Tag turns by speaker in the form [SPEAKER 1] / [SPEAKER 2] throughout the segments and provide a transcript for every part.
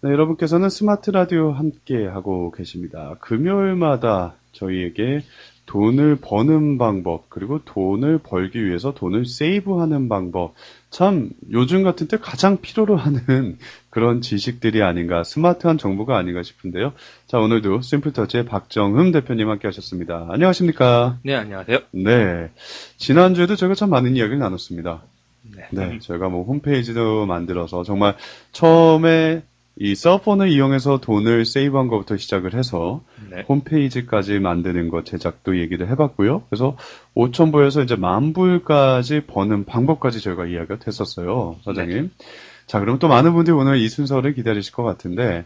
[SPEAKER 1] 네, 여러분께서는 스마트 라디오 함께 하고 계십니다. 금요일마다 저희에게 돈을 버는 방법, 그리고 돈을 벌기 위해서 돈을 세이브하는 방법, 참 요즘 같은 때 가장 필요로 하는 그런 지식들이 아닌가, 스마트한 정보가 아닌가 싶은데요. 자, 오늘도 심플터치의 박정흠 대표님 함께 하셨습니다. 안녕하십니까?
[SPEAKER 2] 네, 안녕하세요.
[SPEAKER 1] 네. 지난주에도 저희가 참 많은 이야기를 나눴습니다.
[SPEAKER 2] 네.
[SPEAKER 1] 네, 저희가 뭐 홈페이지도 만들어서 정말 처음에 이 서폰을 이용해서 돈을 세이브한 것부터 시작을 해서
[SPEAKER 2] 네.
[SPEAKER 1] 홈페이지까지 만드는 것 제작도 얘기를 해봤고요. 그래서 5천 불에서 이제 만 불까지 버는 방법까지 저희가 이야기가 됐었어요, 사장님. 자, 그럼 또 많은 분들이 오늘 이 순서를 기다리실 것 같은데,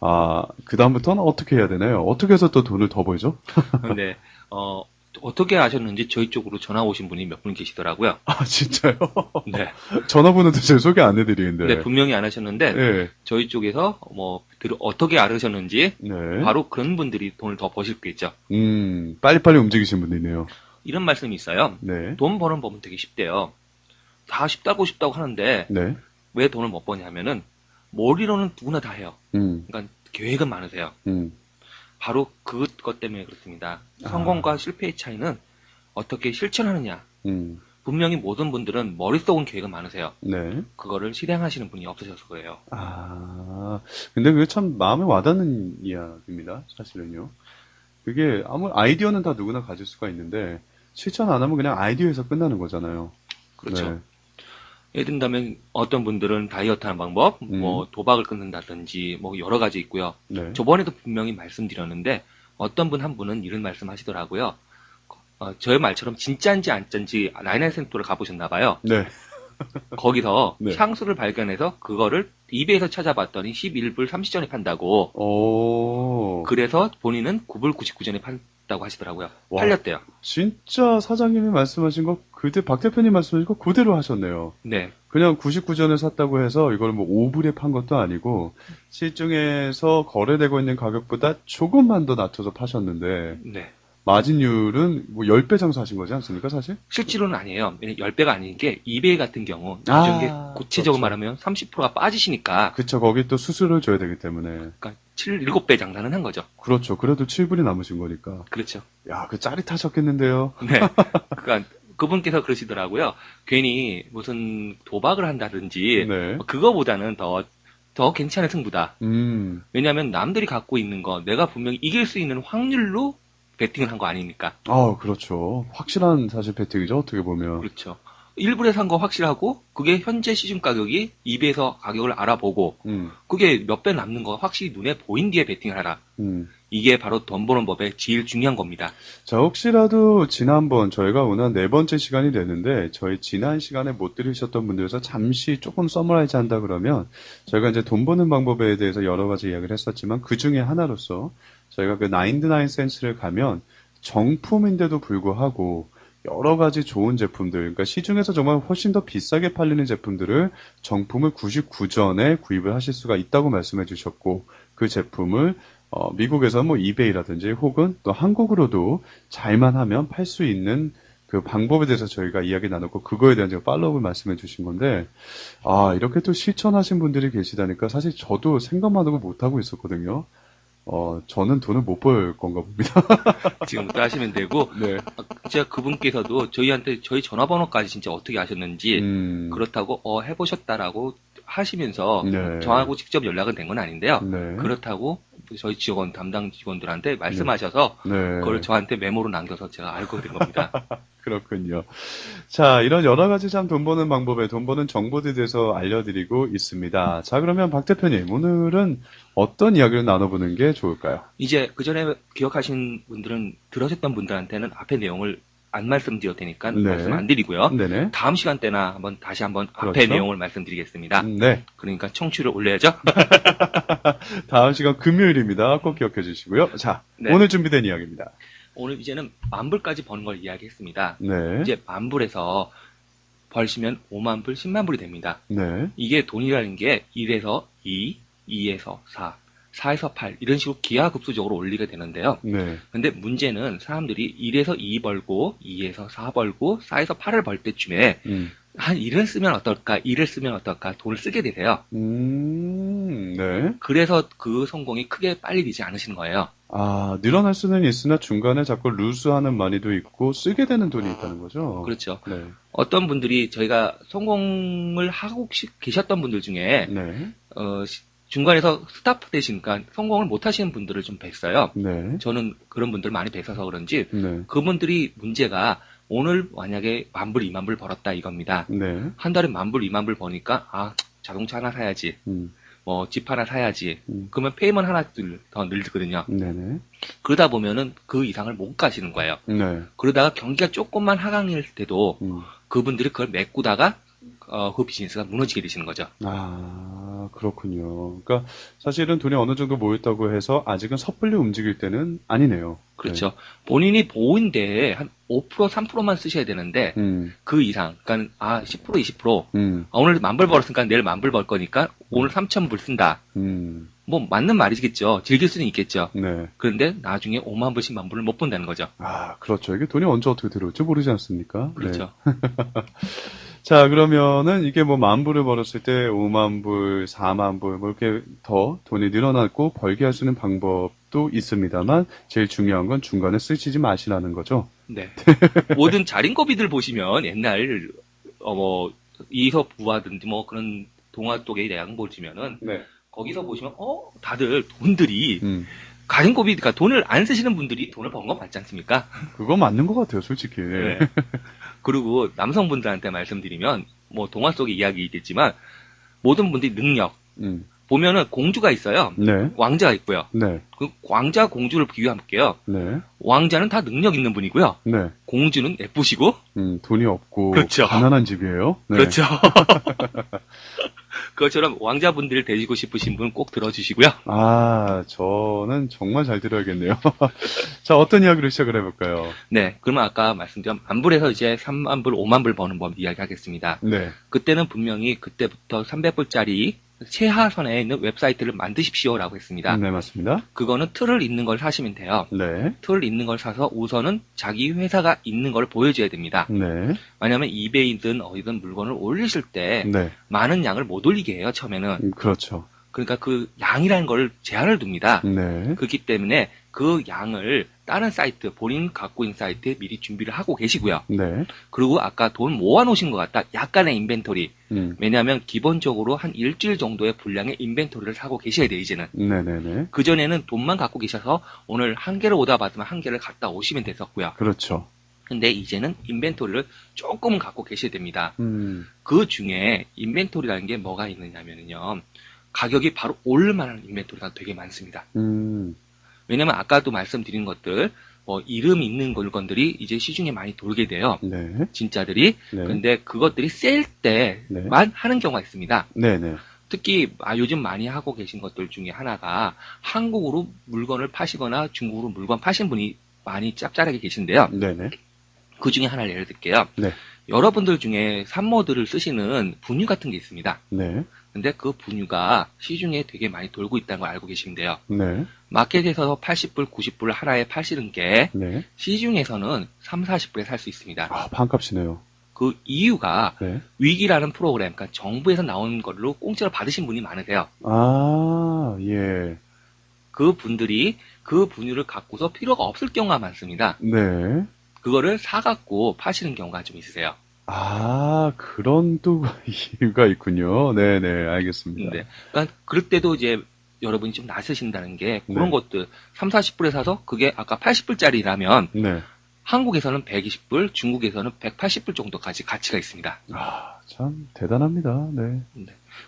[SPEAKER 1] 아, 그 다음부터는 어떻게 해야 되나요? 어떻게 해서 또 돈을 더 벌죠?
[SPEAKER 2] 근데 어 어떻게 아셨는지 저희 쪽으로 전화 오신 분이 몇 분 계시더라고요.
[SPEAKER 1] 아, 진짜요?
[SPEAKER 2] 네.
[SPEAKER 1] 전화번호도 제가 소개 안 해드리는데.
[SPEAKER 2] 네, 분명히 안 하셨는데
[SPEAKER 1] 네.
[SPEAKER 2] 저희 쪽에서 뭐 들- 어떻게 알으셨는지
[SPEAKER 1] 네.
[SPEAKER 2] 바로 그런 분들이 돈을 더 버실 수 있죠.
[SPEAKER 1] 음, 빨리빨리 움직이신 분이네요.
[SPEAKER 2] 이런 말씀이 있어요.
[SPEAKER 1] 네.
[SPEAKER 2] 돈 버는 법은 되게 쉽대요. 다 쉽다고 쉽다고 하는데
[SPEAKER 1] 네.
[SPEAKER 2] 왜 돈을 못 버냐면은 머리로는 누구나 다 해요.
[SPEAKER 1] 음,
[SPEAKER 2] 그러니까 계획은 많으세요.
[SPEAKER 1] 음.
[SPEAKER 2] 바로 그것 때문에 그렇습니다. 성공과 실패의 차이는 어떻게 실천하느냐.
[SPEAKER 1] 음,
[SPEAKER 2] 분명히 모든 분들은 머릿속은 계획은 많으세요.
[SPEAKER 1] 네.
[SPEAKER 2] 그거를 실행하시는 분이 없으셔서 그래요.
[SPEAKER 1] 아, 근데 그게 참 마음에 와닿는 이야기입니다, 사실은요. 그게 아무 아이디어는 다 누구나 가질 수가 있는데, 실천 안 하면 그냥 아이디어에서 끝나는 거잖아요.
[SPEAKER 2] 그렇죠.
[SPEAKER 1] 네.
[SPEAKER 2] 예를 든다면 어떤 분들은 다이어트 하는 방법,
[SPEAKER 1] 음.
[SPEAKER 2] 뭐 도박을 끊는다든지 뭐 여러 가지 있고요.
[SPEAKER 1] 네.
[SPEAKER 2] 저번에도 분명히 말씀드렸는데 어떤 분 한 분은 이런 말씀 하시더라고요. 어, 저의 말처럼 진짜인지 안 짠지 나인나인 센터를 가보셨나 봐요.
[SPEAKER 1] 네.
[SPEAKER 2] 거기서
[SPEAKER 1] 네.
[SPEAKER 2] 향수를 발견해서 그거를 이베이에서 찾아봤더니 11불 30전에 판다고
[SPEAKER 1] 오,
[SPEAKER 2] 그래서 본인은 9불 99전에 판 다고 하시더라고요.
[SPEAKER 1] 와.
[SPEAKER 2] 팔렸대요.
[SPEAKER 1] 진짜 사장님이 말씀하신 거, 그대, 박 대표님 말씀하신 거 그대로 하셨네요.
[SPEAKER 2] 네.
[SPEAKER 1] 그냥 99전에 샀다고 해서 이걸 뭐 5불에 판 것도 아니고 시중에서 거래되고 있는 가격보다 조금만 더 낮춰서 파셨는데
[SPEAKER 2] 네.
[SPEAKER 1] 마진율은 뭐 10배 장사하신 거지 않습니까 사실?
[SPEAKER 2] 실제로는 아니에요. 10배가 아닌 게 이베이 같은 경우
[SPEAKER 1] 아,
[SPEAKER 2] 이런 게 구체적으로
[SPEAKER 1] 그렇죠.
[SPEAKER 2] 말하면 30%가 빠지시니까
[SPEAKER 1] 그쵸 거기 또 수수료를 줘야 되기 때문에
[SPEAKER 2] 그러니까 7, 7배 장사는 한 거죠.
[SPEAKER 1] 그렇죠 그래도 7불이 남으신 거니까
[SPEAKER 2] 그렇죠.
[SPEAKER 1] 야 그 짜릿하셨겠는데요
[SPEAKER 2] 네. 그러니까 그분께서 그러시더라고요. 괜히 무슨 도박을 한다든지
[SPEAKER 1] 네.
[SPEAKER 2] 그거보다는 더 더 괜찮은 승부다.
[SPEAKER 1] 음
[SPEAKER 2] 왜냐하면 남들이 갖고 있는 거 내가 분명히 이길 수 있는 확률로 베팅을 한 거 아닙니까?
[SPEAKER 1] 아, 그렇죠. 확실한 사실 배팅이죠, 어떻게 보면.
[SPEAKER 2] 그렇죠. 일부에 산거 확실하고 그게 현재 시중 가격이 이베에서 가격을 알아보고
[SPEAKER 1] 음,
[SPEAKER 2] 그게 몇 배 남는 거 확실히 눈에 보인 뒤에 베팅을 하라.
[SPEAKER 1] 음.
[SPEAKER 2] 이게 바로 돈 버는 법의 제일 중요한 겁니다.
[SPEAKER 1] 자, 혹시라도 지난번 저희가 오늘 네 번째 시간이 되는데, 저희 지난 시간에 못 들으셨던 분들에서 잠시 조금 서머라이즈 한다 그러면, 저희가 이제 돈 버는 방법에 대해서 여러 가지 이야기를 했었지만, 그 중에 하나로서, 저희가 그99 센스를 가면, 정품인데도 불구하고, 여러 가지 좋은 제품들, 그러니까 시중에서 정말 훨씬 더 비싸게 팔리는 제품들을 정품을 99전에 구입을 하실 수가 있다고 말씀해 주셨고, 그 제품을 어, 미국에서 뭐 이베이라든지 혹은 또 한국으로도 잘만 하면 팔 수 있는 그 방법에 대해서 저희가 이야기 나눴고 그거에 대한 제가 팔로우를 말씀해 주신 건데 아 이렇게 또 실천하신 분들이 계시다니까 사실 저도 생각만 하고 못 하고 있었거든요. 어 저는 돈을 못 벌 건가 봅니다.
[SPEAKER 2] 지금부터 하시면 되고
[SPEAKER 1] 네.
[SPEAKER 2] 제가 그분께서도 저희한테 저희 전화번호까지 진짜 어떻게 아셨는지
[SPEAKER 1] 음,
[SPEAKER 2] 그렇다고 어 해보셨다라고 하시면서
[SPEAKER 1] 네.
[SPEAKER 2] 저하고 직접 연락은 된 건 아닌데요.
[SPEAKER 1] 네.
[SPEAKER 2] 그렇다고 저희 직원 담당 직원들한테 말씀하셔서
[SPEAKER 1] 네.
[SPEAKER 2] 그걸 저한테 메모로 남겨서 제가 알고 된 겁니다.
[SPEAKER 1] 그렇군요. 자, 이런 여러 가지 참 돈 버는 방법에 돈 버는 정보들에 대해서 알려드리고 있습니다. 자, 그러면 박 대표님, 오늘은 어떤 이야기를 나눠보는 게 좋을까요?
[SPEAKER 2] 이제 그 전에 기억하신 분들은 들으셨던 분들한테는 앞에 내용을 안 말씀드려도 되니까
[SPEAKER 1] 네.
[SPEAKER 2] 말씀 안 드리고요.
[SPEAKER 1] 네네.
[SPEAKER 2] 다음 시간 때나 한번 다시 한번 앞에
[SPEAKER 1] 그렇죠.
[SPEAKER 2] 내용을 말씀드리겠습니다.
[SPEAKER 1] 네.
[SPEAKER 2] 그러니까 청취를 올려야죠.
[SPEAKER 1] 다음 시간 금요일입니다. 꼭 기억해 주시고요. 자,
[SPEAKER 2] 네.
[SPEAKER 1] 오늘 준비된 이야기입니다.
[SPEAKER 2] 오늘 이제는 만불까지 버는 걸 이야기했습니다.
[SPEAKER 1] 네.
[SPEAKER 2] 이제 만불에서 벌시면 5만 불, 10만 불이 됩니다.
[SPEAKER 1] 네.
[SPEAKER 2] 이게 돈이라는 게 1에서 2, 2에서 4, 4에서 8 이런 식으로 기하급수적으로 올리게 되는데요.
[SPEAKER 1] 네.
[SPEAKER 2] 근데 문제는 사람들이 1에서 2 벌고 2에서 4 벌고 4에서 8을 벌 때쯤에
[SPEAKER 1] 음.
[SPEAKER 2] 한 1을 쓰면 어떨까, 2를 쓰면 어떨까 돈을 쓰게 되세요.
[SPEAKER 1] 음. 음, 네.
[SPEAKER 2] 그래서 그 성공이 크게 빨리 되지 않으시는 거예요.
[SPEAKER 1] 아, 늘어날 수는 있으나 중간에 자꾸 루스하는 많이도 있고 쓰게 되는 돈이 있다는 거죠.
[SPEAKER 2] 그렇죠.
[SPEAKER 1] 네.
[SPEAKER 2] 어떤 분들이 저희가 성공을 하고 시- 계셨던 분들 중에
[SPEAKER 1] 네.
[SPEAKER 2] 어, 시- 중간에서 스타프 되시니까 성공을 못 하시는 분들을 좀 뵀어요.
[SPEAKER 1] 네.
[SPEAKER 2] 저는 그런 분들 많이 뵈서 그런지
[SPEAKER 1] 네.
[SPEAKER 2] 그분들이 문제가 오늘 만약에 만불, 이만불 벌었다 이겁니다.
[SPEAKER 1] 네.
[SPEAKER 2] 한 달에 만불, 이만불 버니까 아 자동차 하나 사야지,
[SPEAKER 1] 음,
[SPEAKER 2] 뭐 집 하나 사야지.
[SPEAKER 1] 음.
[SPEAKER 2] 그러면 페이먼 하나 둘더 늘거든요.
[SPEAKER 1] 네네.
[SPEAKER 2] 그러다 보면은 그 이상을 못 가시는 거예요.
[SPEAKER 1] 네.
[SPEAKER 2] 그러다가 경기가 조금만 하강일 때도
[SPEAKER 1] 음.
[SPEAKER 2] 그분들이 그걸 메꾸다가 어, 그 비즈니스가 무너지게 되시는 거죠.
[SPEAKER 1] 아, 그렇군요. 그러니까 사실은 돈이 어느 정도 모였다고 해서 아직은 섣불리 움직일 때는 아니네요.
[SPEAKER 2] 그렇죠. 본인이 보인데 한 5% 3%만 쓰셔야 되는데
[SPEAKER 1] 네. 음,
[SPEAKER 2] 그 이상, 그러니까 아10% 20%
[SPEAKER 1] 음,
[SPEAKER 2] 아, 오늘 만불 벌었으니까 내일 만불 벌 거니까 오늘 3천 불 쓴다.
[SPEAKER 1] 음,
[SPEAKER 2] 뭐 맞는 말이겠죠. 즐길 수는 있겠죠.
[SPEAKER 1] 네.
[SPEAKER 2] 그런데 나중에 5만 불씩 만 불을 못 본다는 거죠.
[SPEAKER 1] 아, 그렇죠. 이게 돈이 언제 어떻게 들어올지 모르지 않습니까? 네.
[SPEAKER 2] 그렇죠.
[SPEAKER 1] 자, 그러면은 이게 뭐 만 불을 벌었을 때 5만 불, 4만 불, 뭐 이렇게 더 돈이 늘어났고 벌게 할 수 있는 방법도 있습니다만 제일 중요한 건 중간에 쓰시지 마시라는 거죠.
[SPEAKER 2] 네. 모든 자린고비들 보시면 옛날 어 뭐 이섭 부하든지 뭐 그런 동화 속의 내용 보시면은
[SPEAKER 1] 네.
[SPEAKER 2] 거기서 보시면 어 다들 돈들이
[SPEAKER 1] 음,
[SPEAKER 2] 가린고비 그러니까 돈을 안 쓰시는 분들이 돈을 번 거 맞지 않습니까?
[SPEAKER 1] 그거 맞는 것 같아요, 솔직히.
[SPEAKER 2] 네. 그리고 남성분들한테 말씀드리면 뭐 동화 속의 이야기겠지만 모든 분들이 능력
[SPEAKER 1] 음,
[SPEAKER 2] 보면은 공주가 있어요.
[SPEAKER 1] 네,
[SPEAKER 2] 왕자가 있고요.
[SPEAKER 1] 네,
[SPEAKER 2] 그 왕자 공주를 비교할게요.
[SPEAKER 1] 네,
[SPEAKER 2] 왕자는 다 능력 있는 분이고요.
[SPEAKER 1] 네.
[SPEAKER 2] 공주는 예쁘시고
[SPEAKER 1] 음, 돈이 없고
[SPEAKER 2] 그렇죠.
[SPEAKER 1] 가난한 집이에요. 네.
[SPEAKER 2] 그렇죠. 그것처럼 왕자분들을 데리고 싶으신 분 꼭 들어주시고요.
[SPEAKER 1] 아, 저는 정말 잘 들어야겠네요. 자, 어떤 이야기를 시작을 해볼까요?
[SPEAKER 2] 네, 그러면 아까 말씀드린 만불에서 이제 3만불, 5만불 버는 법 이야기하겠습니다.
[SPEAKER 1] 네,
[SPEAKER 2] 그때는 분명히 그때부터 300불짜리 최하선에 있는 웹사이트를 만드십시오라고 했습니다.
[SPEAKER 1] 네, 맞습니다.
[SPEAKER 2] 그거는 틀을 있는 걸 사시면 돼요.
[SPEAKER 1] 네,
[SPEAKER 2] 틀 있는 걸 사서 우선은 자기 회사가 있는 걸 보여줘야 됩니다.
[SPEAKER 1] 네,
[SPEAKER 2] 왜냐하면 이베이든 어디든 물건을 올리실 때
[SPEAKER 1] 네,
[SPEAKER 2] 많은 양을 못 올리게 해요 처음에는
[SPEAKER 1] 음, 그렇죠.
[SPEAKER 2] 그러니까 그 양이라는 걸 제한을 둡니다
[SPEAKER 1] 네,
[SPEAKER 2] 그렇기 때문에 그 양을 다른 사이트 본인 갖고 있는 사이트에 미리 준비를 하고 계시고요.
[SPEAKER 1] 네,
[SPEAKER 2] 그리고 아까 돈 모아 놓으신 것 같다. 약간의 인벤토리.
[SPEAKER 1] 음,
[SPEAKER 2] 왜냐하면 기본적으로 한 일주일 정도의 분량의 인벤토리를 사고 계셔야 돼요 이제는.
[SPEAKER 1] 네, 네, 네,
[SPEAKER 2] 그전에는 돈만 갖고 계셔서 오늘 한 개를 오다 받으면 한 개를 갖다 오시면 됐었고요.
[SPEAKER 1] 그렇죠.
[SPEAKER 2] 근데 이제는 인벤토리를 조금은 갖고 계셔야 됩니다.
[SPEAKER 1] 음,
[SPEAKER 2] 그 중에 인벤토리라는 게 뭐가 있느냐면요. 가격이 바로 오를 만한 인벤토리가 되게 많습니다.
[SPEAKER 1] 음,
[SPEAKER 2] 왜냐면 아까도 말씀드린 것들, 뭐 이름 있는 물건들이 이제 시중에 많이 돌게 돼요.
[SPEAKER 1] 네,
[SPEAKER 2] 진짜들이.
[SPEAKER 1] 네,
[SPEAKER 2] 근데 그것들이 셀 때만 하는 경우가 있습니다.
[SPEAKER 1] 네, 네,
[SPEAKER 2] 특히 아, 요즘 많이 하고 계신 것들 중에 하나가 한국으로 물건을 파시거나 중국으로 물건 파신 분이 많이 짭짤하게 계신데요.
[SPEAKER 1] 네, 네,
[SPEAKER 2] 그 중에 하나를 예를 들게요.
[SPEAKER 1] 네.
[SPEAKER 2] 여러분들 중에 산모들을 쓰시는 분유 같은 게 있습니다.
[SPEAKER 1] 네,
[SPEAKER 2] 근데 그 분유가 시중에 되게 많이 돌고 있다는 걸 알고 계신데요.
[SPEAKER 1] 네,
[SPEAKER 2] 마켓에서 80불, 90불 하나에 파시는 게
[SPEAKER 1] 네.
[SPEAKER 2] 시중에서는 3, 40불에 살 수 있습니다.
[SPEAKER 1] 아, 반값이네요.
[SPEAKER 2] 그 이유가
[SPEAKER 1] 네.
[SPEAKER 2] 위기라는 프로그램, 그러니까 정부에서 나온 걸로 공짜로 받으신 분이 많으세요.
[SPEAKER 1] 아, 예,
[SPEAKER 2] 그 분들이 그 분유를 갖고서 필요가 없을 경우가 많습니다.
[SPEAKER 1] 네.
[SPEAKER 2] 그거를 사갖고 파시는 경우가 좀 있으세요.
[SPEAKER 1] 아, 그런 또 이유가 있군요. 네, 네, 알겠습니다.
[SPEAKER 2] 네. 그러니까 그럴 때도 이제 여러분이 좀 나서신다는 게 그런
[SPEAKER 1] 네.
[SPEAKER 2] 것들 3, 40불에 사서 그게 아까 80불짜리라면
[SPEAKER 1] 네.
[SPEAKER 2] 한국에서는 120불, 중국에서는 180불 정도까지 가치가 있습니다.
[SPEAKER 1] 아, 참 대단합니다. 네.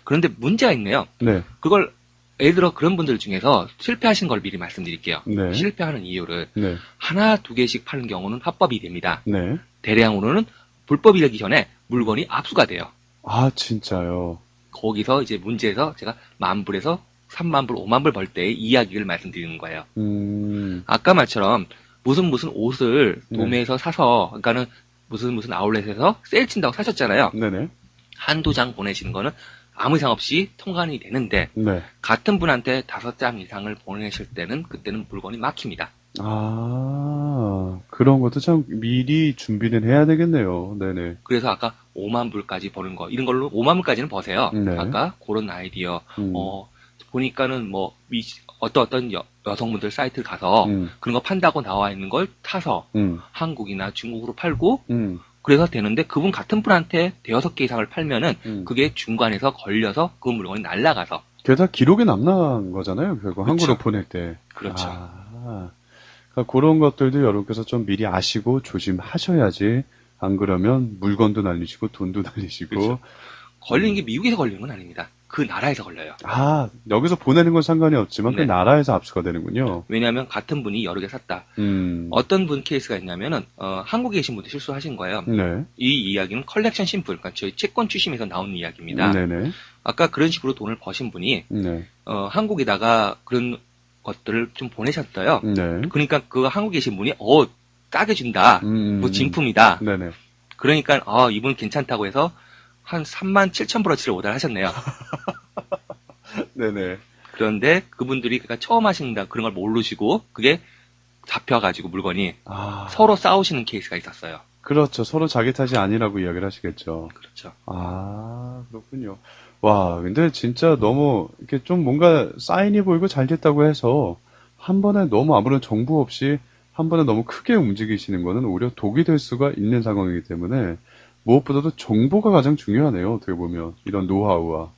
[SPEAKER 2] 그런데 문제가 있네요.
[SPEAKER 1] 네.
[SPEAKER 2] 그걸 예를 들어 그런 분들 중에서 실패하신 걸 미리 말씀드릴게요.
[SPEAKER 1] 네.
[SPEAKER 2] 실패하는 이유를
[SPEAKER 1] 네.
[SPEAKER 2] 하나, 두 개씩 파는 경우는 합법이 됩니다.
[SPEAKER 1] 네.
[SPEAKER 2] 대량으로는 불법이 되기 전에 물건이 압수가 돼요.
[SPEAKER 1] 아, 진짜요.
[SPEAKER 2] 거기서 이제 문제에서 제가 만불에서 3만불, 5만불 벌 때의 이야기를 말씀드리는 거예요.
[SPEAKER 1] 음,
[SPEAKER 2] 아까 말처럼 무슨 무슨 옷을
[SPEAKER 1] 네.
[SPEAKER 2] 도매에서 사서, 그러니까는 무슨 무슨 아울렛에서 세일 친다고 사셨잖아요.
[SPEAKER 1] 네네.
[SPEAKER 2] 한두 장 보내시는 거는 아무 이상 없이 통관이 되는데,
[SPEAKER 1] 네.
[SPEAKER 2] 같은 분한테 다섯 장 이상을 보내실 때는 그때는 물건이 막힙니다.
[SPEAKER 1] 아, 그런 것도 참 미리 준비는 해야 되겠네요. 네네.
[SPEAKER 2] 그래서 아까 5만 불까지 버는 거 이런 걸로 5만 불까지는 버세요.
[SPEAKER 1] 네.
[SPEAKER 2] 아까 그런 아이디어
[SPEAKER 1] 음,
[SPEAKER 2] 어 보니까는 뭐 미- 어떤 어떤 여, 여성분들 사이트를 가서
[SPEAKER 1] 음,
[SPEAKER 2] 그런 거 판다고 나와 있는 걸 타서
[SPEAKER 1] 음,
[SPEAKER 2] 한국이나 중국으로 팔고
[SPEAKER 1] 음,
[SPEAKER 2] 그래서 되는데 그분 같은 분한테 대여섯 개 이상을 팔면은
[SPEAKER 1] 음.
[SPEAKER 2] 그게 중간에서 걸려서 그 물건이 날라가서
[SPEAKER 1] 게다가 기록에 남는 거잖아요. 결국
[SPEAKER 2] 그렇죠.
[SPEAKER 1] 한국으로 보낼 때.
[SPEAKER 2] 그렇죠.
[SPEAKER 1] 아, 그러니까 그런 것들도 여러분께서 좀 미리 아시고 조심하셔야지. 안 그러면 물건도 날리시고 돈도 날리시고.
[SPEAKER 2] 그렇죠. 걸리는 게 미국에서 걸리는 건 아닙니다. 그 나라에서 걸려요.
[SPEAKER 1] 아, 여기서 보내는 건 상관이 없지만 그
[SPEAKER 2] 네.
[SPEAKER 1] 나라에서 압수가 되는군요.
[SPEAKER 2] 왜냐하면 같은 분이 여러 개 샀다.
[SPEAKER 1] 음.
[SPEAKER 2] 어떤 분 케이스가 있냐면은 어, 한국에 계신 분도 실수하신 거예요.
[SPEAKER 1] 네.
[SPEAKER 2] 이 이야기는 컬렉션 심플, 그러니까 저희 채권 추심에서 나온 이야기입니다.
[SPEAKER 1] 네네.
[SPEAKER 2] 아까 그런 식으로 돈을 버신 분이
[SPEAKER 1] 네.
[SPEAKER 2] 어, 한국에다가 그런 것들을 좀 보내셨어요.
[SPEAKER 1] 네.
[SPEAKER 2] 그러니까 그 한국에 계신 분이 어 싸게 준다,
[SPEAKER 1] 음.
[SPEAKER 2] 뭐 진품이다.
[SPEAKER 1] 네네.
[SPEAKER 2] 그러니까 아 이분 괜찮다고 해서 한 3만 7천 브러치를 오달 하셨네요.
[SPEAKER 1] 네네.
[SPEAKER 2] 그런데 그분들이 그러니까 처음 하신다 그런 걸 모르시고 그게 잡혀가지고 물건이
[SPEAKER 1] 아.
[SPEAKER 2] 서로 싸우시는 케이스가 있었어요.
[SPEAKER 1] 그렇죠. 서로 자기 탓이 아니라고 이야기를 하시겠죠.
[SPEAKER 2] 그렇죠.
[SPEAKER 1] 아, 그렇군요. 와, 근데 진짜 너무 이렇게 좀 뭔가 사인이 보이고 잘 됐다고 해서 한 번에 너무 아무런 정보 없이 한 번에 너무 크게 움직이시는 거는 오히려 독이 될 수가 있는 상황이기 때문에 무엇보다도 정보가 가장 중요하네요. 어떻게 보면 이런 노하우와.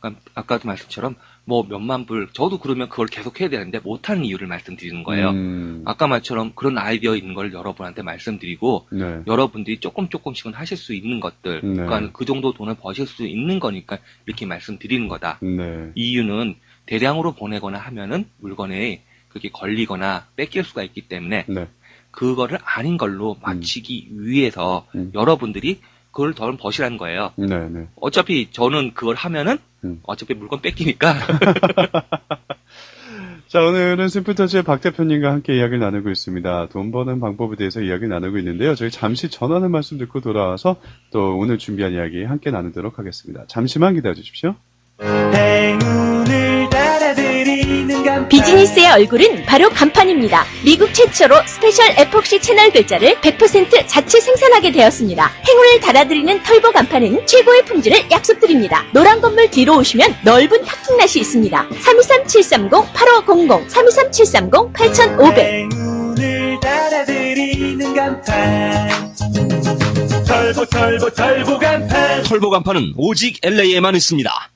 [SPEAKER 2] 그러니까 아까도 말씀처럼 뭐 몇만 불 저도 그러면 그걸 계속 해야 되는데 못하는 이유를 말씀드리는 거예요.
[SPEAKER 1] 음,
[SPEAKER 2] 아까 말처럼 그런 아이디어 있는 걸 여러분한테 말씀드리고
[SPEAKER 1] 네.
[SPEAKER 2] 여러분들이 조금 조금씩은 하실 수 있는 것들,
[SPEAKER 1] 네.
[SPEAKER 2] 그러니까 그 정도 돈을 버실 수 있는 거니까 이렇게 말씀드리는 거다.
[SPEAKER 1] 네.
[SPEAKER 2] 이유는 대량으로 보내거나 하면은 물건에 그게 걸리거나 뺏길 수가 있기 때문에
[SPEAKER 1] 네.
[SPEAKER 2] 그거를 아닌 걸로 맞추기 위해서
[SPEAKER 1] 음.
[SPEAKER 2] 여러분들이 그걸 더 버시라는 거예요.
[SPEAKER 1] 네. 네.
[SPEAKER 2] 어차피 저는 그걸 하면은
[SPEAKER 1] 음.
[SPEAKER 2] 어차피 물건 뺏기니까
[SPEAKER 1] 자, 오늘은 심플터치의 박 대표님과 함께 이야기를 나누고 있습니다. 돈 버는 방법에 대해서 이야기 나누고 있는데요. 저희 잠시 전하는 말씀 듣고 돌아와서 또 오늘 준비한 이야기 함께 나누도록 하겠습니다. 잠시만 기다려 주십시오.
[SPEAKER 3] 행운을
[SPEAKER 4] 비즈니스의 얼굴은 바로 간판입니다. 미국 최초로 스페셜 에폭시 채널 글자를 100% 자체 생산하게 되었습니다. 행운을 달아드리는 털보 간판은 최고의 품질을 약속드립니다. 노란 건물 뒤로 오시면 넓은 탁풍낫이 있습니다. 323-730-8500, 323-730-8500.
[SPEAKER 3] 행운을 따라드리는 간판 털보 털보 털보 간판
[SPEAKER 5] 털보 간판은 오직 LA에만 있습니다.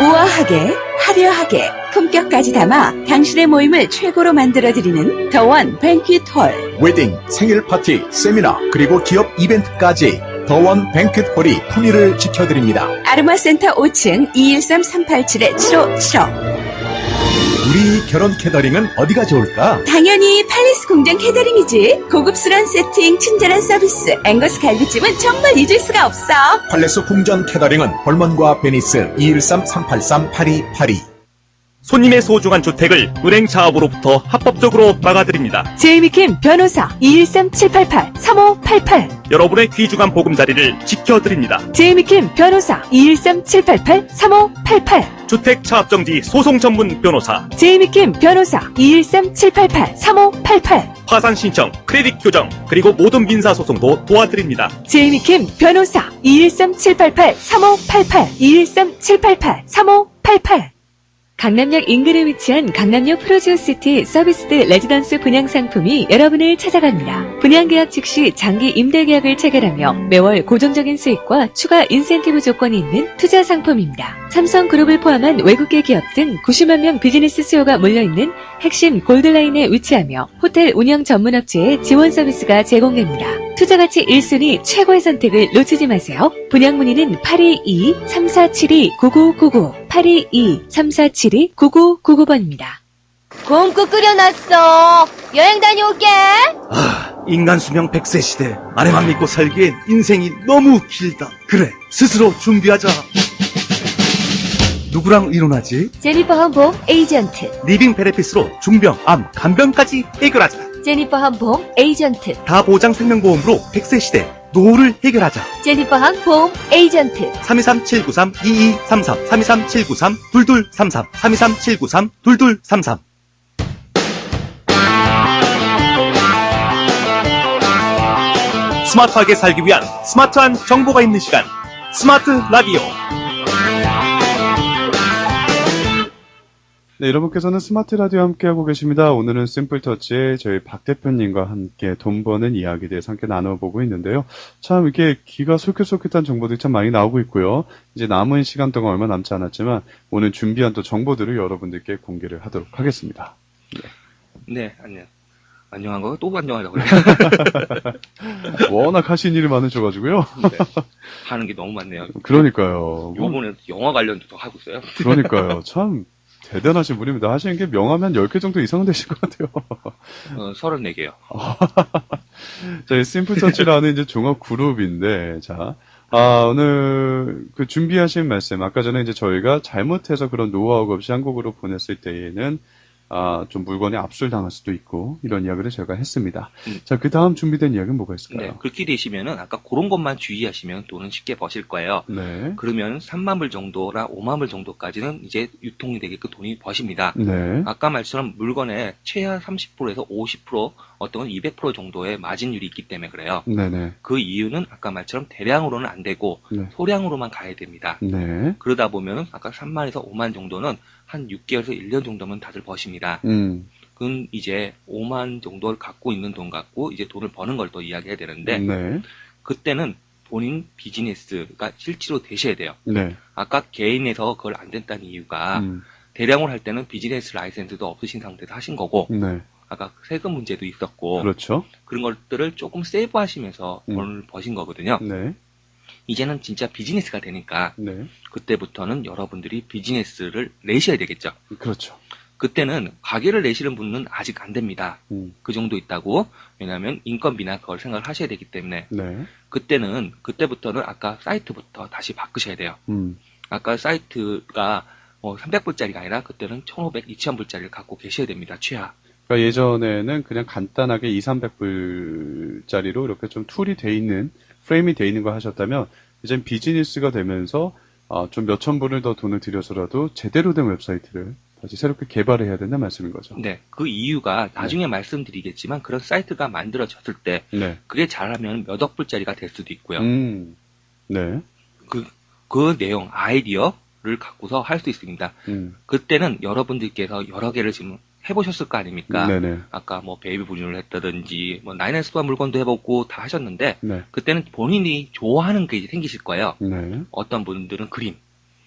[SPEAKER 6] 우아하게, 화려하게, 품격까지 담아 당신의 모임을 최고로 만들어드리는 더원 뱅퀴 홀.
[SPEAKER 7] 웨딩, 생일 파티, 세미나, 그리고 기업 이벤트까지 더원 뱅켓홀이 품위를 지켜드립니다.
[SPEAKER 6] 아르마 센터 5층 213-387-7575.
[SPEAKER 7] 우리 결혼 캐더링은 어디가 좋을까?
[SPEAKER 6] 당연히 팔리스 공장 캐더링이지. 고급스러운 세팅, 친절한 서비스, 앵거스 갈비찜은 정말 잊을 수가 없어.
[SPEAKER 7] 팔레스 궁전 캐더링은 볼먼과 베니스 213-383-8282
[SPEAKER 8] 손님의 소중한 주택을 은행 사업으로부터 합법적으로 막아드립니다.
[SPEAKER 4] 제이미킴 변호사 213-788-3588
[SPEAKER 8] 여러분의 귀중한 보금자리를 지켜드립니다.
[SPEAKER 4] 제이미킴 변호사 213-788-3588
[SPEAKER 8] 주택 차압정지 소송 전문 변호사,
[SPEAKER 4] 제이미킴 변호사 213-788-3588
[SPEAKER 8] 파산 신청, 크레딧 교정, 그리고 모든 민사 소송도 도와드립니다.
[SPEAKER 4] 제이미킴 변호사 213-788-3588 213-788-3588 강남역 인근에 위치한 강남역 프로지오시티 서비스드 레지던스 분양 상품이 여러분을 찾아갑니다. 분양 계약 즉시 장기 임대 계약을 체결하며 매월 고정적인 수익과 추가 인센티브 조건이 있는 투자 상품입니다. 삼성그룹을 포함한 외국계 기업 등 90만 명 비즈니스 수요가 몰려있는 핵심 골드라인에 위치하며 호텔 운영 전문 업체의 지원 서비스가 제공됩니다. 투자 가치 1순위 최고의 선택을 놓치지 마세요. 분양 문의는 822-3472-9999 822-3472-9999번입니다.
[SPEAKER 9] 곰국 끓여놨어. 여행 다녀올게.
[SPEAKER 5] 아, 인간 수명 100세 시대. 아내만 믿고 살기엔 인생이 너무 길다. 그래, 스스로 준비하자. 누구랑 이혼하지?
[SPEAKER 9] 제니퍼 한봉 에이전트.
[SPEAKER 8] 리빙 베네피스로 중병, 암, 간병까지 해결하자.
[SPEAKER 9] 제니퍼 한봉 에이전트.
[SPEAKER 8] 다 보장 생명보험으로 100세 시대 노후를 해결하자.
[SPEAKER 9] 제니퍼 한봉 에이전트.
[SPEAKER 8] 323-793-2233, 323-793-2233, 323-793-2233. 스마트하게 살기 위한 스마트한 정보가 있는 시간. 스마트 라디오.
[SPEAKER 1] 네, 여러분께서는 스마트 라디오 함께하고 계십니다. 오늘은 심플터치의 저희 박 대표님과 함께 돈 버는 이야기에 대해서 함께 나눠보고 있는데요. 참 이렇게 귀가 솔깃솔깃한 정보들이 참 많이 나오고 있고요. 이제 남은 시간 동안 얼마 남지 않았지만 오늘 준비한 또 정보들을 여러분들께 공개를 하도록 하겠습니다.
[SPEAKER 2] 네, 안녕. 안녕한 거또 안녕하려고 그래.
[SPEAKER 1] 워낙 하신 일이 많으셔가지고요.
[SPEAKER 2] 네. 하는 게 너무 많네요.
[SPEAKER 1] 그러니까요.
[SPEAKER 2] 요번에 영화 관련도 더 하고 있어요.
[SPEAKER 1] 그러니까요. 참 대단하신 분입니다. 하시는 게 명함이 한 10개 정도 이상 되실 것 같아요.
[SPEAKER 2] 어, 34개요.
[SPEAKER 1] 저희 심플터치라는 이제 종합 그룹인데, 자, 아, 오늘 그 준비하신 말씀, 아까 전에 이제 저희가 잘못해서 그런 노하우가 없이 한국으로 보냈을 때에는 아, 좀 물건이 압술당할 수도 있고, 이런 이야기를 제가 했습니다.
[SPEAKER 2] 음.
[SPEAKER 1] 자, 그 다음 준비된 이야기는 뭐가
[SPEAKER 2] 네,
[SPEAKER 1] 있을까요?
[SPEAKER 2] 그렇게 되시면은 아까 그런 것만 주의하시면 돈은 쉽게 버실 거예요.
[SPEAKER 1] 네.
[SPEAKER 2] 그러면 3만 불 정도나 5만 불 정도까지는 이제 유통이 되게끔 돈이 버십니다.
[SPEAKER 1] 네.
[SPEAKER 2] 아까 말처럼 물건에 최하 30%에서 50% 어떤 건 200% 정도의 마진율이 있기 때문에 그래요.
[SPEAKER 1] 네네.
[SPEAKER 2] 그 이유는 아까 말처럼 대량으로는 안 되고
[SPEAKER 1] 네.
[SPEAKER 2] 소량으로만 가야 됩니다.
[SPEAKER 1] 네.
[SPEAKER 2] 그러다 보면은 아까 3만에서 5만 정도는 한 6개월에서 1년 정도면 다들 버십니다.
[SPEAKER 1] 음.
[SPEAKER 2] 그건 이제 5만 정도를 갖고 있는 돈 갖고 이제 돈을 버는 걸 또 이야기해야 되는데
[SPEAKER 1] 네.
[SPEAKER 2] 그때는 본인 비즈니스가 실제로 되셔야 돼요.
[SPEAKER 1] 네.
[SPEAKER 2] 아까 개인에서 그걸 안 된다는 이유가
[SPEAKER 1] 음.
[SPEAKER 2] 대량으로 할 때는 비즈니스 라이센스도 없으신 상태에서 하신 거고
[SPEAKER 1] 네.
[SPEAKER 2] 아까 세금 문제도 있었고
[SPEAKER 1] 그렇죠.
[SPEAKER 2] 그런 것들을 조금 세이브 하시면서
[SPEAKER 1] 음.
[SPEAKER 2] 돈을 버신 거거든요.
[SPEAKER 1] 네.
[SPEAKER 2] 이제는 진짜 비즈니스가 되니까
[SPEAKER 1] 네.
[SPEAKER 2] 그때부터는 여러분들이 비즈니스를 내셔야 되겠죠.
[SPEAKER 1] 그렇죠.
[SPEAKER 2] 그때는 가게를 내시는 분은 아직 안 됩니다.
[SPEAKER 1] 음.
[SPEAKER 2] 그 정도 있다고. 왜냐하면 인건비나 그걸 생각을 하셔야 되기 때문에
[SPEAKER 1] 네.
[SPEAKER 2] 그때는 그때부터는 아까 사이트부터 다시 바꾸셔야 돼요.
[SPEAKER 1] 음. 아까
[SPEAKER 2] 사이트가 뭐 300불짜리가 아니라 그때는 1,500, 2,000불짜리를 갖고 계셔야 됩니다. 최하.
[SPEAKER 1] 그러니까 예전에는 그냥 간단하게 2, 300불짜리로 이렇게 좀 툴이 돼 있는, 프레임이 돼 있는 거 하셨다면, 이젠 비즈니스가 되면서, 아, 좀 몇천 불을 더 돈을 들여서라도 제대로 된 웹사이트를 다시 새롭게 개발을 해야 된다는 말씀인 거죠.
[SPEAKER 2] 네. 그 이유가 나중에 말씀드리겠지만 그런 사이트가 만들어졌을 때
[SPEAKER 1] 네.
[SPEAKER 2] 그게 잘하면 몇억 불짜리가 될 수도 있고요.
[SPEAKER 1] 음. 네.
[SPEAKER 2] 그, 그 내용, 아이디어를 갖고서 할 수 있습니다.
[SPEAKER 1] 음.
[SPEAKER 2] 그때는 여러분들께서 여러 개를 지금 해보셨을 거 아닙니까?
[SPEAKER 1] 네네.
[SPEAKER 2] 아까 뭐 베이비 분유를 했다든지 뭐 나이나스파 물건도 해보고 다 하셨는데
[SPEAKER 1] 네.
[SPEAKER 2] 그때는 본인이 좋아하는 게 이제 생기실 거예요.
[SPEAKER 1] 네.
[SPEAKER 2] 어떤 분들은 그림,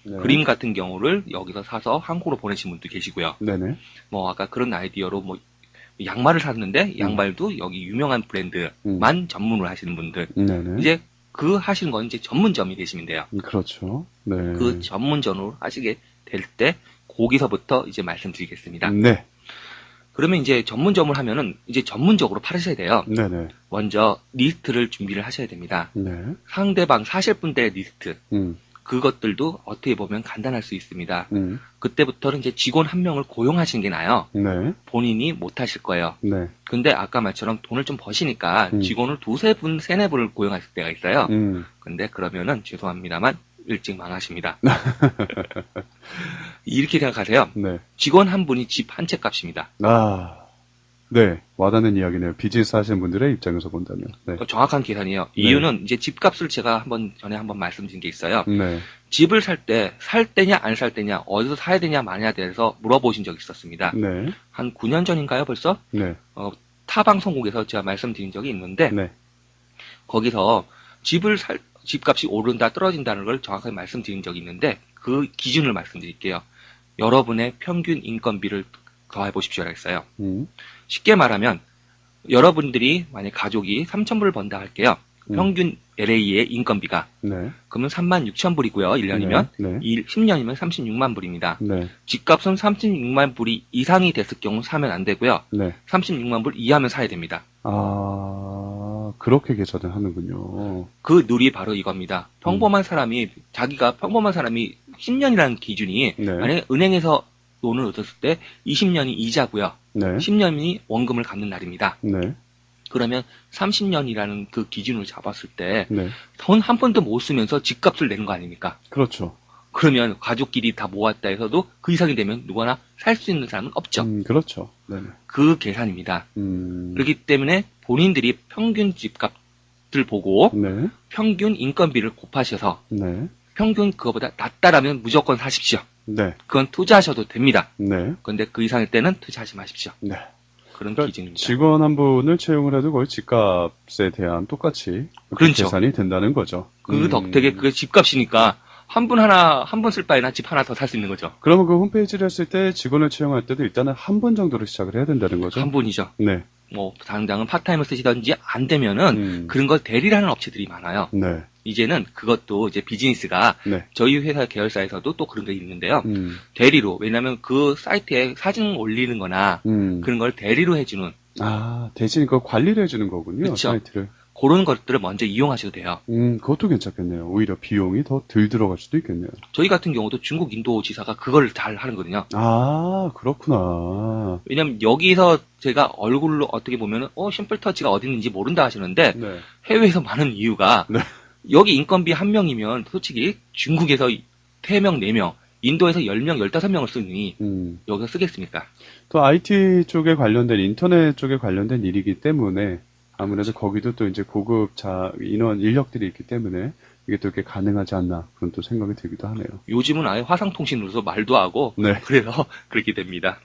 [SPEAKER 1] 네.
[SPEAKER 2] 그림 같은 경우를 여기서 사서 한국으로 보내신 분도 계시고요.
[SPEAKER 1] 네네.
[SPEAKER 2] 뭐 아까 그런 아이디어로 뭐 양말을 샀는데 양말도 여기 유명한 브랜드만 전문으로 하시는 분들
[SPEAKER 1] 네네.
[SPEAKER 2] 이제 그 하시는 건 이제 전문점이 되시면 돼요.
[SPEAKER 1] 음, 그렇죠. 네.
[SPEAKER 2] 그 전문점으로 하시게 될 때 거기서부터 이제 말씀드리겠습니다.
[SPEAKER 1] 네.
[SPEAKER 2] 그러면 이제 전문점을 하면은 이제 전문적으로 팔으셔야 돼요.
[SPEAKER 1] 네네.
[SPEAKER 2] 먼저 리스트를 준비를 하셔야 됩니다.
[SPEAKER 1] 네.
[SPEAKER 2] 상대방 사실 분들의 리스트
[SPEAKER 1] 음.
[SPEAKER 2] 그것들도 어떻게 보면 간단할 수 있습니다.
[SPEAKER 1] 음.
[SPEAKER 2] 그때부터는 이제 직원 한 명을 고용하시는 게 나아요.
[SPEAKER 1] 네.
[SPEAKER 2] 본인이 못 하실 거예요.
[SPEAKER 1] 네.
[SPEAKER 2] 근데 아까 말처럼 돈을 좀 버시니까
[SPEAKER 1] 음.
[SPEAKER 2] 직원을 두세 분, 세네 분을 고용하실 때가 있어요.
[SPEAKER 1] 음.
[SPEAKER 2] 근데 그러면은 죄송합니다만 일찍 망하십니다. 이렇게 생각하세요.
[SPEAKER 1] 네.
[SPEAKER 2] 직원 한 분이 집 한 채 값입니다.
[SPEAKER 1] 아. 네. 와닿는 이야기네요. 비즈니스 하시는 분들의 입장에서 본다면. 네.
[SPEAKER 2] 어, 정확한 계산이에요.
[SPEAKER 1] 네.
[SPEAKER 2] 이유는 이제 집값을 제가 한번 전에 한번 말씀드린 게 있어요.
[SPEAKER 1] 네.
[SPEAKER 2] 집을 살 때 살 때냐 안 살 때냐 어디서 사야 되냐 마냐에 대해서 물어보신 적이 있었습니다.
[SPEAKER 1] 네.
[SPEAKER 2] 한 9년 전인가요 벌써?
[SPEAKER 1] 네.
[SPEAKER 2] 타 방송국에서 제가 말씀드린 적이 있는데
[SPEAKER 1] 네.
[SPEAKER 2] 거기서 집을 살 집값이 오른다 떨어진다는 걸 정확하게 말씀드린 적이 있는데 그 기준을 말씀드릴게요. 여러분의 평균 인건비를 더해 보십시오라 했어요.
[SPEAKER 1] 음.
[SPEAKER 2] 쉽게 말하면 여러분들이 만약 가족이 3,000불을 번다 할게요.
[SPEAKER 1] 음.
[SPEAKER 2] 평균 LA의 인건비가
[SPEAKER 1] 네.
[SPEAKER 2] 그러면 3만 6천 불이고요. 1년이면
[SPEAKER 1] 네.
[SPEAKER 2] 10년이면 36만 불입니다.
[SPEAKER 1] 네.
[SPEAKER 2] 집값은 36만 불이 이상이 됐을 경우 사면 안 되고요.
[SPEAKER 1] 네.
[SPEAKER 2] 36만 불 이하면 사야 됩니다.
[SPEAKER 1] 아, 그렇게 계산을 하는군요.
[SPEAKER 2] 그 룰이 바로 이겁니다.
[SPEAKER 1] 음.
[SPEAKER 2] 평범한 사람이 자기가 평범한 사람이 10년이라는 기준이
[SPEAKER 1] 네.
[SPEAKER 2] 만약에 은행에서 돈을 얻었을 때 20년이 이자고요.
[SPEAKER 1] 네.
[SPEAKER 2] 10년이 원금을 갚는 날입니다.
[SPEAKER 1] 네.
[SPEAKER 2] 그러면 30년이라는 그 기준을 잡았을 때
[SPEAKER 1] 네.
[SPEAKER 2] 돈한 푼도 못 쓰면서 집값을 내는 거 아닙니까?
[SPEAKER 1] 그렇죠.
[SPEAKER 2] 그러면 가족끼리 다 모았다 해서도 그 이상이 되면 누구나 살 수 있는 사람은 없죠.
[SPEAKER 1] 음, 그렇죠. 네네.
[SPEAKER 2] 그 계산입니다.
[SPEAKER 1] 음.
[SPEAKER 2] 그렇기 때문에 본인들이 평균 집값을 보고
[SPEAKER 1] 네.
[SPEAKER 2] 평균 인건비를 곱하셔서
[SPEAKER 1] 네.
[SPEAKER 2] 평균 그거보다 낮다라면 무조건 사십시오.
[SPEAKER 1] 네.
[SPEAKER 2] 그건 투자하셔도 됩니다.
[SPEAKER 1] 네.
[SPEAKER 2] 그런데 그 이상일 때는 투자하지 마십시오.
[SPEAKER 1] 네.
[SPEAKER 2] 그런
[SPEAKER 1] 그러니까
[SPEAKER 2] 기준입니다.
[SPEAKER 1] 직원 한 분을 채용을 해도 거의 집값에 대한 똑같이
[SPEAKER 2] 그렇죠.
[SPEAKER 1] 계산이 된다는 거죠.
[SPEAKER 2] 그
[SPEAKER 1] 음.
[SPEAKER 2] 덕택에 그게 집값이니까 한 분 하나 한 분 쓸 바에나 집 하나 더 살 수 있는 거죠.
[SPEAKER 1] 그러면 그 홈페이지를 했을 때 직원을 채용할 때도 일단은 한 분 정도로 시작을 해야 된다는 거죠.
[SPEAKER 2] 한 분이죠.
[SPEAKER 1] 네.
[SPEAKER 2] 뭐 당장은 파타임을 쓰시던지 안 되면은
[SPEAKER 1] 음.
[SPEAKER 2] 그런 걸 대리라는 업체들이 많아요.
[SPEAKER 1] 네.
[SPEAKER 2] 이제는 그것도 이제 비즈니스가
[SPEAKER 1] 네.
[SPEAKER 2] 저희 회사 계열사에서도 또 그런 게 있는데요.
[SPEAKER 1] 음.
[SPEAKER 2] 대리로 왜냐하면 그 사이트에 사진 올리는 거나
[SPEAKER 1] 음.
[SPEAKER 2] 그런 걸 대리로 해주는
[SPEAKER 1] 아, 대신 그 관리를 해주는 거군요.
[SPEAKER 2] 그쵸.
[SPEAKER 1] 사이트를.
[SPEAKER 2] 그런 것들을 먼저 이용하셔도 돼요.
[SPEAKER 1] 음, 그것도 괜찮겠네요. 오히려 비용이 더 덜 들어갈 수도 있겠네요.
[SPEAKER 2] 저희 같은 경우도 중국 인도 지사가 그걸 잘 하는 거든요.
[SPEAKER 1] 아, 그렇구나.
[SPEAKER 2] 왜냐면 여기서 제가 얼굴로 어떻게 보면은 어 심플 터치가 어디 있는지 모른다 하시는데
[SPEAKER 1] 네.
[SPEAKER 2] 해외에서 많은 이유가
[SPEAKER 1] 네.
[SPEAKER 2] 여기 인건비 한 명이면 솔직히 중국에서 3명, 4명, 인도에서 10명, 15명을 쓰니
[SPEAKER 1] 음.
[SPEAKER 2] 여기서 쓰겠습니까?
[SPEAKER 1] 또 IT 쪽에 관련된 인터넷 쪽에 관련된 일이기 때문에 아무래도 거기도 또 이제 고급 자 인원 인력들이 있기 때문에 이게 또 이렇게 가능하지 않나 그런 또 생각이 들기도 하네요.
[SPEAKER 2] 요즘은 아예 화상통신으로서 말도 하고
[SPEAKER 1] 네.
[SPEAKER 2] 그래서 그렇게 됩니다.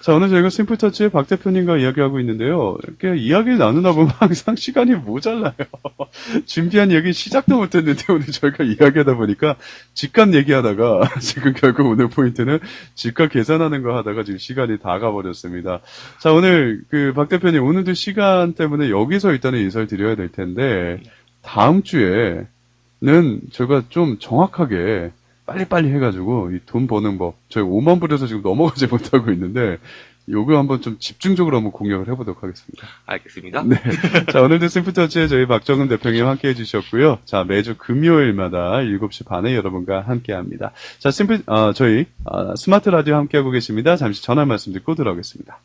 [SPEAKER 1] 자, 오늘 저희가 심플터치의 박 대표님과 이야기하고 있는데요. 이렇게 이야기를 나누다 보면 항상 시간이 모자라요. 준비한 얘기 시작도 못했는데 오늘 저희가 이야기하다 보니까 집값 얘기하다가 지금 결국 오늘 포인트는 집값 계산하는 거 하다가 지금 시간이 다 가버렸습니다. 자, 오늘 그 박 대표님 오늘도 시간 때문에 여기서 일단은 인사를 드려야 될 텐데 다음 주에 는 저희가 좀 정확하게 빨리빨리 해가지고 이 돈 버는 법 저희 5만 불에서 지금 넘어가지 못하고 있는데 요거 한번 좀 집중적으로 한번 공략을 해보도록 하겠습니다.
[SPEAKER 2] 알겠습니다.
[SPEAKER 1] 네. 자 오늘도 심플터치에 저희 박정은 대표님 함께 해주셨고요. 자 매주 금요일마다 7시 반에 여러분과 함께 합니다. 자 심플 어, 저희 어, 스마트 라디오 함께하고 계십니다. 잠시 전화 말씀 듣고 들어오겠습니다.